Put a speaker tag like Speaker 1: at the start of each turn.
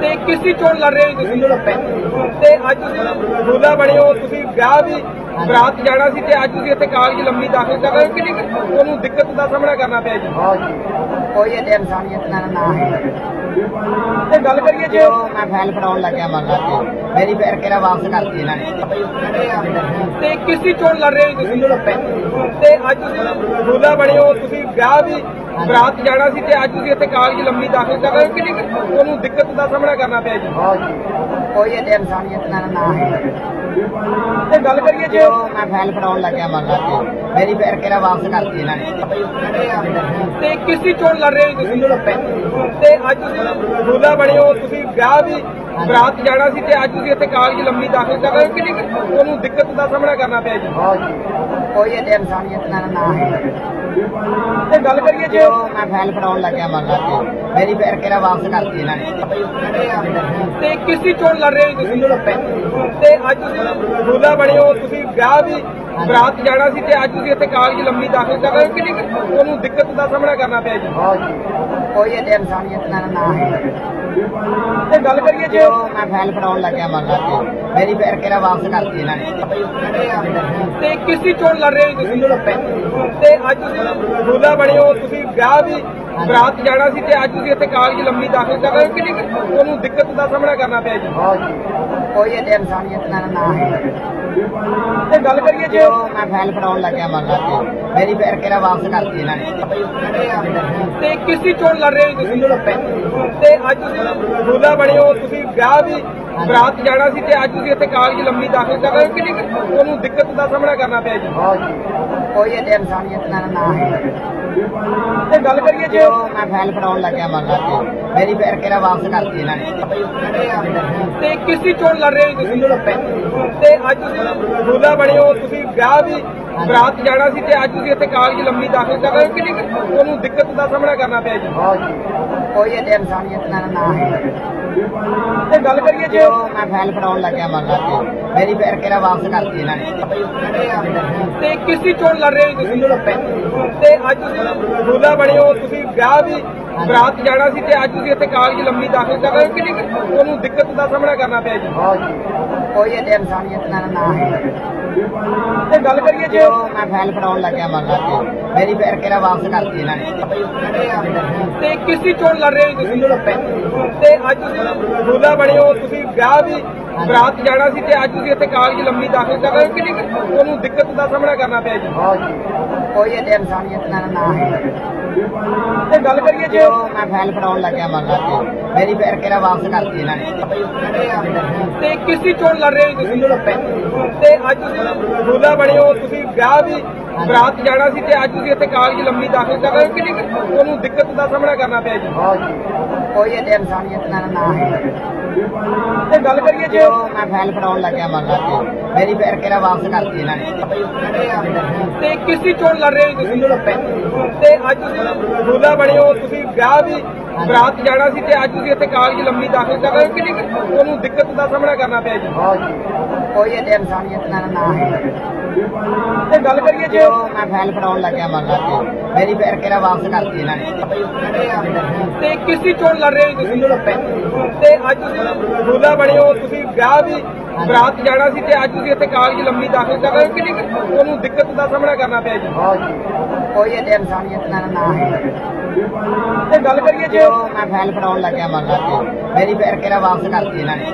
Speaker 1: ਤੇ ਕਿਸ ਦੀ ਚੋਣ ਲੜ ਰਹੇ ਹੋ ਤੁਸੀਂ? ਤੇ ਅੱਜ ਤੁਸੀਂ ਦੂਲਾ ਬਣੇ ਹੋ ਤੁਸੀਂ ਵਿਆਹ ਵੀ ਬਰਾਤ ਜਾਣਾ ਸੀ ਤੇ ਅੱਜ ਤੁਸੀਂ ਇੱਥੇ ਕਾਗਜ਼ ਲੰਮੀ ਦਾਖਲ ਕਰ ਰਹੇ ਹੋ। ਕਿੰਨੀ ਕੁ ਤੁਹਾਨੂੰ ਦਿੱਕਤ ਦਾ ਸਾਹਮਣਾ ਕਰਨਾ ਪਿਆ ਜੀ?
Speaker 2: ਕੋਈ ਇਹਦੇ ਇਨਸਾਨੀਅਤ ਨਾਲ ਨਾ ਹੈ।
Speaker 1: ਤੇ ਗੱਲ ਕਰੀਏ ਜੇ
Speaker 2: ਜੋ ਮੈਂ ਫਾਈਲ ਫੜਾਉਣ ਲੱਗਿਆ ਮੰਗਾ ਤੇ ਮੇਰੀ ਫੇਰ ਕਿਹੜਾ ਵਾਪਸ ਕਰਤੀ ਇਹਨਾਂ ਨੇ?
Speaker 1: ਤੇ ਕਿਸ ਦੀ ਚੋਣ ਲੜ ਰਹੇ ਹੋ ਤੁਸੀਂ? ਤੇ ਅੱਜ ਤੁਸੀਂ ਦੂਲਾ ਬਣੇ ਹੋ ਤੁਸੀਂ ਵਿਆਹ ਵੀ ਬਰਾਤ ਜਾਣਾ ਸੀ ਤੇ ਅੱਜ ਤੁਸੀਂ ਇੱਥੇ ਕਾਗਜ਼ ਲੰਮੀ ਦਾਖਲ ਕਰ ਰਹੇ ਹੋ ਕਿੰਨੀ ਕੁ ਤੁਹਾਨੂੰ ਦਿੱਕਤ ਦਾ ਸਾਹਮਣਾ ਕਰਨਾ ਪਿਆ ਜੀ।
Speaker 2: ਕੋਈ ਇਹਦੇ ਇਨਸਾਨੀਅਤ ਨਾਲ ਨਾ ਹੈ।
Speaker 1: ਤੇ ਗੱਲ ਕਰੀਏ ਜੇ
Speaker 2: ਮੈਂ ਫਾਈਲ ਫੜਾਉਣ ਲੱਗਿਆ ਮੰਗਾ ਤੇ ਮੇਰੀ ਫੇਰ ਕਿਹੜਾ ਵਾਪਸ ਕਰਤੀ ਇਹਨਾਂ ਨੇ?
Speaker 1: ਤੇ ਕਿਸ ਦੀ ਚੋਣ ਲੜ ਰਹੇ ਹੋ ਤੁਸੀਂ? ਤੇ ਅੱਜ ਤੁਸੀਂ ਦੂਲਾ ਬਣੇ ਹੋ ਤੁਸੀਂ ਵਿਆਹ ਵੀ ਬਰਾਤ ਜਾਣਾ ਸੀ ਤੇ ਅੱਜ ਤੁਸੀਂ ਇੱਥੇ ਕਾਗਜ਼ ਲੰਮੀ ਦਾਖਲ ਕਰ ਰਹੇ ਹੋ ਕਿੰਨੀ ਕੁ ਤੁਹਾਨੂੰ ਦਿੱਕਤ ਦਾ ਸਾਹਮਣਾ ਕਰਨਾ ਪਿਆ ਜੀ।
Speaker 2: ਕੋਈ ਇਹਦੇ ਇਨਸਾਨੀਅਤ ਨਾਲ ਨਾ ਹੈ।
Speaker 1: ਤੇ ਗੱਲ ਕਰੀਏ ਜੇ
Speaker 2: ਮੈਂ ਫਾਈਲ ਫੜਾਉਣ ਲੱਗਿਆ ਮੰਗਾ ਤੇ ਮੇਰੀ ਫੇਰ ਕਿਹੜਾ ਵਾਪਸ ਕਰਤੀ ਇਹਨਾਂ ਨੇ।
Speaker 1: ਤੇ ਕਿਸ ਦੀ ਚੋਣ ਲੜ ਰਹੇ ਹੋ ਤੁਸੀਂ? ਤੇ ਅੱਜ ਤੁਸੀਂ ਦੂਲਾ ਬਣੇ ਹੋ ਤੁਸੀਂ ਵਿਆਹ ਵੀ ਬਰਾਤ ਜਾਣਾ ਸੀ ਤੇ ਅੱਜ ਤੁਸੀਂ ਇੱਥੇ ਕਾਗਜ਼ ਲੰਮੀ ਦਾਖਲ ਕਰ ਰਹੇ ਹੋ ਕਿੰਨੀ ਕੁ ਤੁਹਾਨੂੰ ਦਿੱਕਤ ਦਾ ਸਾਹਮਣਾ ਕਰਨਾ ਪਿਆ ਜੀ?
Speaker 2: ਕੋਈ ਇਹਦੇ ਇਨਸਾਨੀਅਤ ਨਾਲ ਨਾ ਹੈ।
Speaker 1: ਤੇ ਗੱਲ ਕਰੀਏ ਜੇ
Speaker 2: ਮੈਂ ਫਾਈਲ ਫੜਾਉਣ ਲੱਗਿਆ ਮੰਗਾ ਤੇ ਮੇਰੀ ਫੇਰ ਕਿਹੜਾ ਵਾਪਸ ਕਰਤੀ ਇਹਨਾਂ ਨੇ।
Speaker 1: ਤੇ ਕਿਸ ਦੀ ਚੋਣ ਲੜ ਰਹੇ ਹੋ ਤੁਸੀਂ? ਤੇ ਅੱਜ ਤੁਸੀਂ ਦੂਲਾ ਬਣੇ ਹੋ ਤੁਸੀਂ ਵਿਆਹ ਵੀ ਬਰਾਤ ਜਾਣਾ ਸੀ ਤੇ ਅੱਜ ਤੁਸੀਂ ਇੱਥੇ ਕਾਗਜ਼ ਲੰਮੀ ਦਾਖਲ ਕਰ ਰਹੇ ਹੋ। ਕਿੰਨੀ ਕੁ ਤੁਹਾਨੂੰ ਦਿੱਕਤ ਦਾ ਸਾਹਮਣਾ ਕਰਨਾ ਪਿਆ ਜੀ?
Speaker 2: ਕੋਈ ਇਹਦੇ ਇਨਸਾਨੀਅਤ ਨਾਲ ਨਾ ਹੈ।
Speaker 1: ਤੇ ਗੱਲ ਕਰੀਏ ਜੇ
Speaker 2: ਜੋ ਮੈਂ ਫਾਈਲ ਫੜਾਉਣ ਲੱਗਿਆ ਮੰਗਾ ਤੇ ਮੇਰੀ ਫੇਰ ਕਿਹੜਾ ਵਾਪਸ ਕਰਤੀ ਇਹਨਾਂ ਨੇ।
Speaker 1: ਤੇ ਕਿਸ ਦੀ ਚੋਣ ਲੜ ਰਹੇ ਹੋ ਤੁਸੀਂ? ਤੇ ਅੱਜ ਤੁਸੀਂ ਦੂਲਾ ਬਣੇ ਹੋ ਤੁਸੀਂ ਵਿਆਹ ਵੀ ਬਰਾਤ ਜਾਣਾ ਸੀ ਤੇ ਅੱਜ ਤੁਸੀਂ ਇੱਥੇ ਕਾਗਜ਼ ਲੰਮੀ ਦਾਖਲ ਕਰ ਰਹੇ ਹੋ ਕਿੰਨੀ ਕੁ ਤੁਹਾਨੂੰ ਦਿੱਕਤ ਦਾ ਸਾਹਮਣਾ ਕਰਨਾ ਪਿਆ ਜੀ?
Speaker 2: ਕੋਈ ਇਹਦੇ ਇਨਸਾਨੀਅਤ ਨਾਲ ਨਾ ਹੈ।
Speaker 1: ਤੇ ਗੱਲ ਕਰੀਏ ਜੇ
Speaker 2: ਜੋ ਮੈਂ ਫਾਈਲ ਫੜਾਉਣ ਲੱਗਿਆ ਮੰਗਾ ਤੇ ਮੇਰੀ ਫੇਰ ਕਿਹੜਾ ਵਾਪਸ ਕਰਤੀ ਇਹਨਾਂ ਨੇ?
Speaker 1: ਤੇ ਕਿਸ ਦੀ ਚੋਣ ਲੜ ਰਹੇ ਹੋ ਤੁਸੀਂ? ਤੇ ਅੱਜ ਤੁਸੀਂ ਦੂਲਾ ਬਣੇ ਹੋ ਤੁਸੀਂ ਵਿਆਹ ਵੀ ਬਰਾਤ ਜਾਣਾ ਸੀ ਤੇ ਅੱਜ ਤੁਸੀਂ ਇੱਥੇ ਕਾਗਜ਼ ਲੰਮੀ ਦਾਖਲ ਕਰ ਰਹੇ ਹੋ ਕਿੰਨੀ ਕੁ ਤੁਹਾਨੂੰ ਦਿੱਕਤ ਦਾ ਸਾਹਮਣਾ ਕਰਨਾ ਪਿਆ ਜੀ?
Speaker 2: ਕੋਈ ਇਹਦੇ ਇਨਸਾਨੀਅਤ ਨਾਲ ਨਾ ਹੈ।
Speaker 1: Viva aí! ਗੱਲ ਕਰੀਏ ਜੇ
Speaker 2: ਮੈਂ ਫਾਈਲ ਫੜਾਉਣ ਲੱਗਿਆ ਮੰਗਾ ਤੇ ਮੇਰੀ ਫੇਰ ਕਿਹੜਾ ਵਾਪਸ ਕਰਤੀ ਇਹਨਾਂ ਨੇ।
Speaker 1: ਤੇ ਕਿਸ ਦੀ ਚੋਣ ਲੜ ਰਹੇ ਹੋ ਤੁਸੀਂ? ਤੇ ਅੱਜ ਤੁਸੀਂ ਦੂਲਾ ਬਣੇ ਹੋ ਤੁਸੀਂ ਵਿਆਹ ਵੀ ਬਰਾਤ ਜਾਣਾ ਸੀ ਤੇ ਅੱਜ ਤੁਸੀਂ ਇੱਥੇ ਕਾਗਜ਼ ਲੰਮੀ ਦਾਖਲ ਕਰ ਰਹੇ ਕਿੰਨੀ ਤੁਹਾਨੂੰ ਦਿੱਕਤ ਦਾ ਸਾਹਮਣਾ ਕਰਨਾ ਪਿਆ ਜੀ?
Speaker 2: ਕੋਈ ਇਹਦੇ ਇਨਸਾਨੀਅਤ ਨਾਲ ਨਾ ਹੈ।
Speaker 1: ਤੇ ਗੱਲ ਕਰੀਏ ਜੇ
Speaker 2: ਜੋ ਮੈਂ ਫਾਈਲ ਫੜਾਉਣ ਲੱਗਿਆ ਮੰਗਾ ਤੇ ਮੇਰੀ ਫੇਰ ਕਿਹੜਾ ਵਾਪਸ ਕਰਤੀ ਇਹਨਾਂ ਨੇ।
Speaker 1: ਤੇ ਕਿਸ ਦੀ ਚੋਣ ਲੜ ਰਹੇ ਹੋ ਤੁਸੀਂ? ਤੇ ਅੱਜ ਤੁਸੀਂ ਦੂਲਾ ਬਣੇ ਹੋ, ਤੁਸੀਂ ਵਿਆਹ ਵੀ ਬਰਾਤ ਜਾਣਾ ਸੀ ਤੇ ਅੱਜ ਤੁਸੀਂ ਇੱਥੇ ਕਾਗਜ਼ ਲੰਮੀ ਦਾਖਲ ਕਰ ਰਹੇ ਹੋ, ਕਿੰਨੀ ਤੁਹਾਨੂੰ ਦਿੱਕਤ ਦਾ ਸਾਹਮਣਾ ਕਰਨਾ ਪਿਆ ਜੀ।
Speaker 2: ਕੋਈ ਇਹਦੇ ਇਨਸਾਨੀਅਤ ਨਾਲ ਨਾ ਹੈ
Speaker 1: ਤੇ ਗੱਲ ਕਰੀਏ ਜੇ
Speaker 2: ਮੈਂ ਫਾਈਲ ਫੜਾਉਣ ਲੱਗਿਆ ਮੰਗਾ ਤੇ ਮੇਰੀ ਫੇਰ ਕਿਹੜਾ ਵਾਪਸ ਕਰਤੀ ਇਹਨਾਂ ਨੇ।
Speaker 1: ਤੇ ਕਿਸ ਦੀ ਚੋਣ ਲੜ ਰਹੇ ਹੋ ਤੁਸੀਂ? ਤੇ ਅੱਜ ਤੁਸੀਂ ਦੂਲਾ ਬਣੇ ਹੋ ਤੁਸੀਂ ਵਿਆਹ ਵੀ ਬਰਾਤ ਜਾਣਾ ਸੀ ਤੇ ਅੱਜ ਤੁਸੀਂ ਇੱਥੇ ਕਾਗਜ਼ ਲੰਮੀ ਦਾਖਲ ਕਰ ਰਹੇ ਹੋ ਕਿੰਨੀ ਕੁ ਤੁਹਾਨੂੰ ਦਿੱਕਤ ਦਾ ਸਾਹਮਣਾ ਕਰਨਾ ਪਿਆ ਜੀ?
Speaker 2: ਕੋਈ ਇਹਦੇ ਇਨਸਾਨੀਅਤ ਨਾਲ ਨਾ ਹੈ
Speaker 1: ਤੇ ਗੱਲ ਕਰੀਏ ਜੇ
Speaker 2: ਮੈਂ ਫਾਈਲ ਫੜਾਉਣ ਲੱਗਿਆ ਮੰਗਾ ਤੇ ਮੇਰੀ ਫੇਰ ਕਿਹੜਾ ਵਾਪਸ ਕਰਤੀ ਇਹਨਾਂ ਨੇ।
Speaker 1: ਤੇ ਕਿਸ ਦੀ ਚੋਣ ਲੜ ਰਹੇ ਹੋ ਤੁਸੀਂ? ਤੇ ਅੱਜ ਤੁਸੀਂ ਦੂਲਾ ਬਣੇ ਹੋ ਤੁਸੀਂ ਵਿਆਹ ਵੀ ਬਰਾਤ ਜਾਣਾ ਸੀ ਤੇ ਅੱਜ ਤੁਸੀਂ ਇੱਥੇ ਕਾਗਜ਼ ਲੰਮੀ ਦਾਖਲ ਕਰ ਰਹੇ ਹੋ ਕਿੰਨੀ ਕੁ ਤੁਹਾਨੂੰ ਦਿੱਕਤ ਦਾ ਸਾਹਮਣਾ ਕਰਨਾ ਪਿਆ ਜੀ।
Speaker 2: ਕੋਈ ਇਹਦੇ ਇਨਸਾਨੀਅਤ ਨਾਲ ਨਾ ਹੈ।
Speaker 1: ਤੇ ਗੱਲ ਕਰੀਏ ਜੇ
Speaker 2: ਜੋ ਮੈਂ ਫਾਈਲ ਫੜਾਉਣ ਲੱਗਿਆ ਮੰਗਾ ਤੇ ਮੇਰੀ ਫੇਰ ਕਿਹੜਾ ਵਾਪਸ ਕਰਤੀ ਇਹਨਾਂ ਨੇ?
Speaker 1: ਤੇ ਕਿਸ ਦੀ ਚੋਣ ਲੜ ਰਹੇ ਹੋ ਤੁਸੀਂ? ਤੇ ਅੱਜ ਤੁਸੀਂ ਦੂਲਾ ਬਣੇ ਹੋ ਤੁਸੀਂ ਵਿਆਹ ਵੀ ਬਰਾਤ ਜਾਣਾ ਸੀ ਤੇ ਅੱਜ ਤੁਸੀਂ ਇੱਥੇ ਕਾਗਜ਼ ਲੰਮੀ ਦਾਖਲ ਕਰ ਰਹੇ ਹੋ ਕਿੰਨੀ ਕੁ ਤੁਹਾਨੂੰ ਦਿੱਕਤ ਦਾ ਸਾਹਮਣਾ ਕਰਨਾ ਪਿਆ ਜੀ।
Speaker 2: ਕੋਈ ਇਹਦੇ ਇਨਸਾਨੀਅਤ ਨਾਲ ਨਾ ਹੈ
Speaker 1: ਤੇ ਗੱਲ ਕਰੀਏ
Speaker 2: ਜੇ ਮੈਂ ਫਾਈਲ ਫੜਾਉਣ ਲੱਗਿਆ ਮੰਗਾ ਤੇ ਮੇਰੀ ਫੇਰ ਕਿਹੜਾ ਵਾਪਸ ਕਰਤੀ ਇਹਨਾਂ ਨੇ?